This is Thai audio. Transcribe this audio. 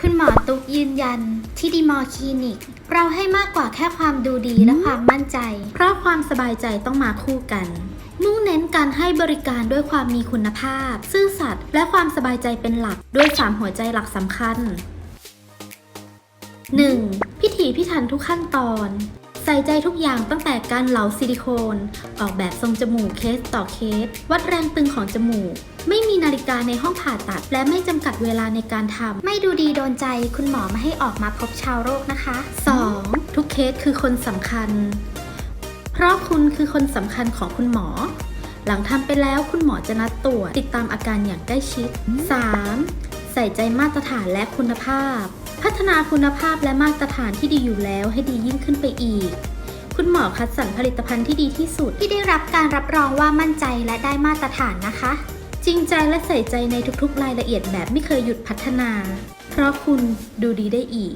คุณหมอตุ๊กยืนยัน ที่ดีมอคลินิก เราให้มากกว่าแค่ความดูดีและความมั่นใจ เพราะความสบายใจต้องมาคู่กันมุ่งเน้นการให้บริการด้วยความมีคุณภาพ ซื่อสัตย์และความสบายใจเป็นหลัก ด้วย 3 หัวใจหลักสำคัญ 1. พิถีพิถันทุกขั้นตอน ใส่ใจทุกอย่างตั้งแต่การเหลาซิลิโคน ออกแบบทรงจมูกเคสต่อเคส วัดแรงตึงของจมูก ไม่มีนาฬิกาในห้องผ่าตัด และไม่จำกัดเวลาในการทำไม่ดูดีโดนใจคุณหมอไม่ให้ออกมาพบชาวโรคนะคะ 2. ทุกเคสคือคนสำคัญ เพราะคุณคือคนสำคัญของคุณหมอ หลังทำไปแล้วคุณหมอจะนัดตรวจติดตามอาการอย่างใกล้ชิด 3. ใส่ใจมาตรฐานและคุณภาพ พัฒนาคุณภาพและมาตรฐานที่ดีอยู่แล้วให้ดียิ่งขึ้นไปอีก คุณหมอคัดสรรผลิตภัณฑ์ที่ดีที่สุดที่ได้รับการรับรองว่ามั่นใจและได้มาตรฐานนะคะ จริงใจและใส่ใจในทุกๆ รายละเอียดแบบไม่เคยหยุดพัฒนา เพราะคุณดูดีได้อีก